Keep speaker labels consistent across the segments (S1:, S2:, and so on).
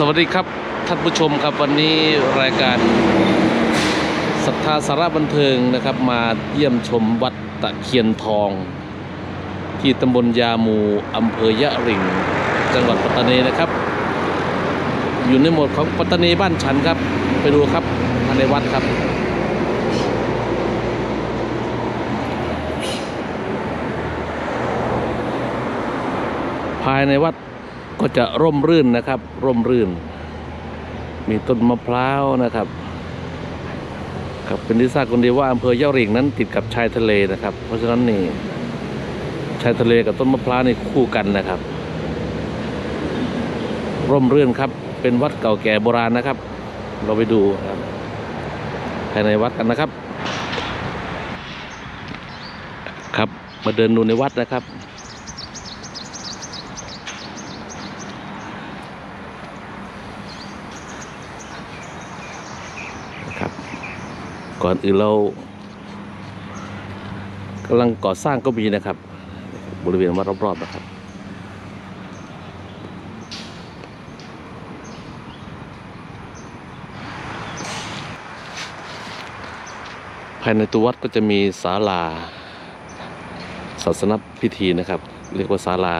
S1: สวัสดีครับท่านผู้ชมครับวันนี้รายการศรัทธาสาระบันเทิงนะครับ มาเยี่ยมชมวัดตะเคียนทอง ที่ตำบลยามูอำเภอยะริง จังหวัดปัตตานีนะครับ อยู่ในหมวดของปัตตานีบ้านฉันครับ ไปดูครับภายในวัดครับภายในวัด ก็จะร่มรื่นนะครับ ร่มรื่น มีต้นมะพร้าวนะครับครับเป็นที่ทราบกันดีว่าอำเภอยะริงนั้นติดกับชายทะเลนะครับ เพราะฉะนั้นนี่ชายทะเลกับต้นมะพร้าวนี่คู่กันนะครับ ร่มรื่นครับ เป็นวัดเก่าแก่โบราณนะครับ เราไปดูครับภายในวัดกันนะครับ ครับมาเดินดูในวัดนะครับ นะครับ ก่อนอื่นเรากำลังก่อสร้างก็มีนะครับ บริเวณวัดรอบๆนะครับภายในตัววัดก็จะมีศาลาศาสนพิธีนะครับ เรียกว่าศาลา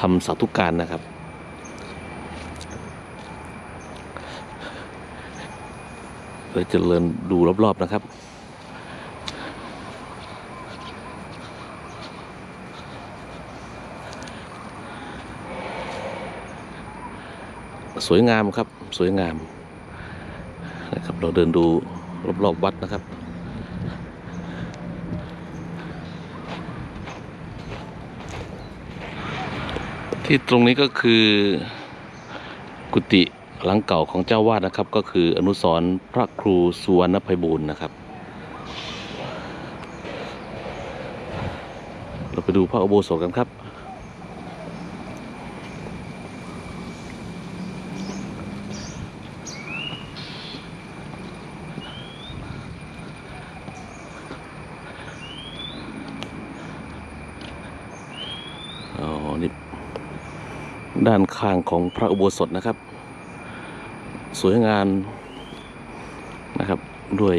S1: ทำสาธุการนะครับ เราจะเดินดูรอบๆนะครับสวยงามครับสวยงามนะครับเราเดินดูรอบๆวัดนะครับ ที่ตรงนี้ก็คือกุฏิ หลังเก่าของเจ้าวาดนะครับ ก็คืออนุสรพระครูสุวรรณภัยบูรณ์นะครับ เราไปดูพระอุโบสถกันครับอ๋อนี่ด้านข้างของพระอุโบสถนะครับ สวยงามนะครับด้วย